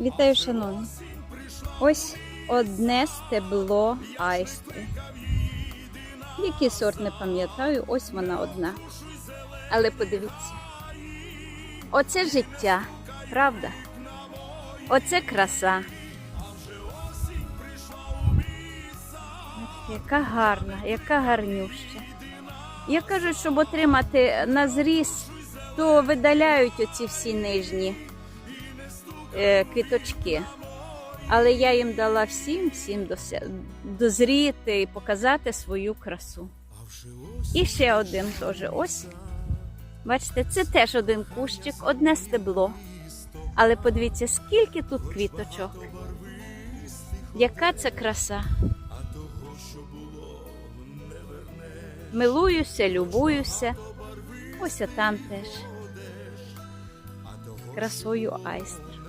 Вітаю, шановні. Ось одне стебло айстри. Який сорт не пам'ятаю, ось вона одна. Але подивіться. Оце життя, правда? Оце краса. Яка гарна, яка гарнюща. Я кажу, щоб отримати на зріз, то видаляють оці всі нижні квіточки. Але я їм дала всім, всім дозріти і показати свою красу. І ще один теж. Ось. Бачите, це теж один кущик, одне стебло. Але подивіться, скільки тут квіточок. Яка це краса. Милуюся, любуюся. Ось там теж. Красою айстри.